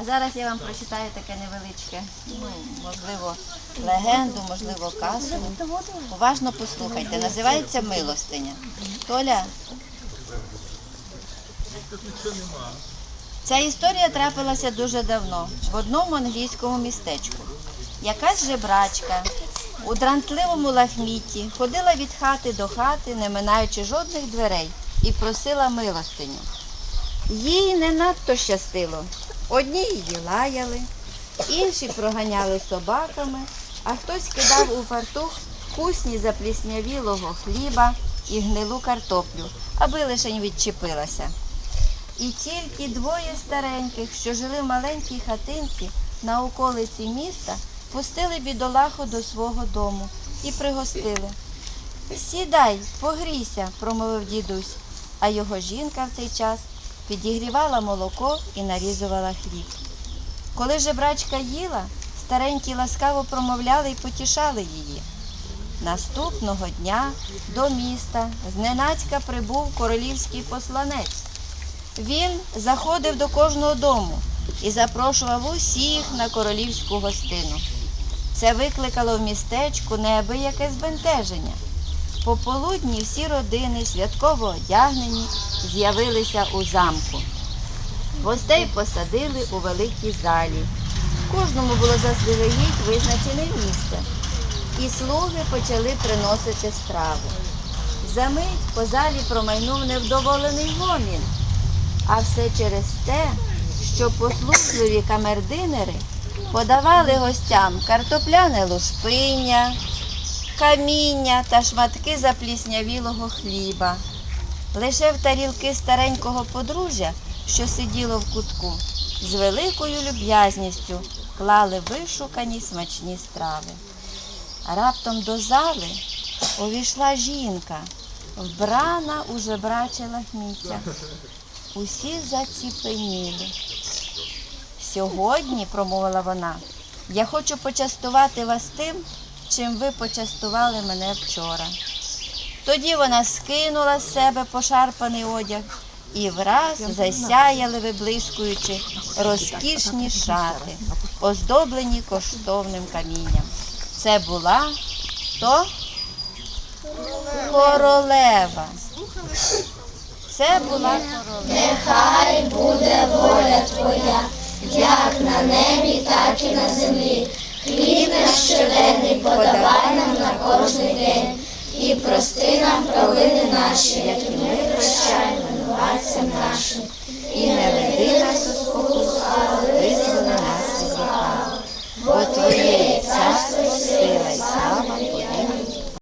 А зараз я вам прочитаю таке невеличке, ну, можливо, легенду, можливо, казку. Уважно послухайте. Називається Милостиня. Толя. Ця історія трапилася дуже давно, в одному англійському містечку. Якась жебрачка у дрантливому лахмітті ходила від хати до хати, не минаючи жодних дверей, і просила милостиню. Їй не надто щастило. Одні її лаяли, інші проганяли собаками, а хтось кидав у фартух кусні запліснявілого хліба і гнилу картоплю, аби лишень відчепилася. І тільки двоє стареньких, що жили в маленькій хатинці на околиці міста, пустили бідолаху до свого дому і пригостили. Сідай, погрійся, промовив дідусь, а його жінка в цей час підігрівала молоко і нарізувала хліб. Коли жебрачка їла, старенькі ласкаво промовляли і потішали її. Наступного дня до міста зненацька прибув королівський посланець. Він заходив до кожного дому і запрошував усіх на королівську гостину. Це викликало в містечку неабияке збентеження. Пополудні всі родини, святково одягнені, з'явилися у замку. Гостей посадили у великій залі. Кожному було заздалегідь визначене місце, і слуги почали приносити страву. Замить по залі промайнув невдоволений гомін. А все через те, що послужливі камердинери подавали гостям картопляне лушпиння, каміння та шматки запліснявілого хліба. Лише в тарілки старенького подружжя, що сиділо в кутку, з великою люб'язністю клали вишукані смачні страви. Раптом до зали увійшла жінка, вбрана у жебраче лахміття. Усі заціпеніли. Сьогодні, промовила вона, я хочу почастувати вас тим, чим ви почастували мене вчора. Тоді вона скинула з себе пошарпаний одяг і враз засяяли, виблискуючи розкішні шати, оздоблені коштовним камінням. Це була хто? Королева. Це була королева. Нехай буде воля твоя, як на небі, так і на землі. На кожний день. І прости нам провини наші, як і ми прощаємо винуватцям нашим.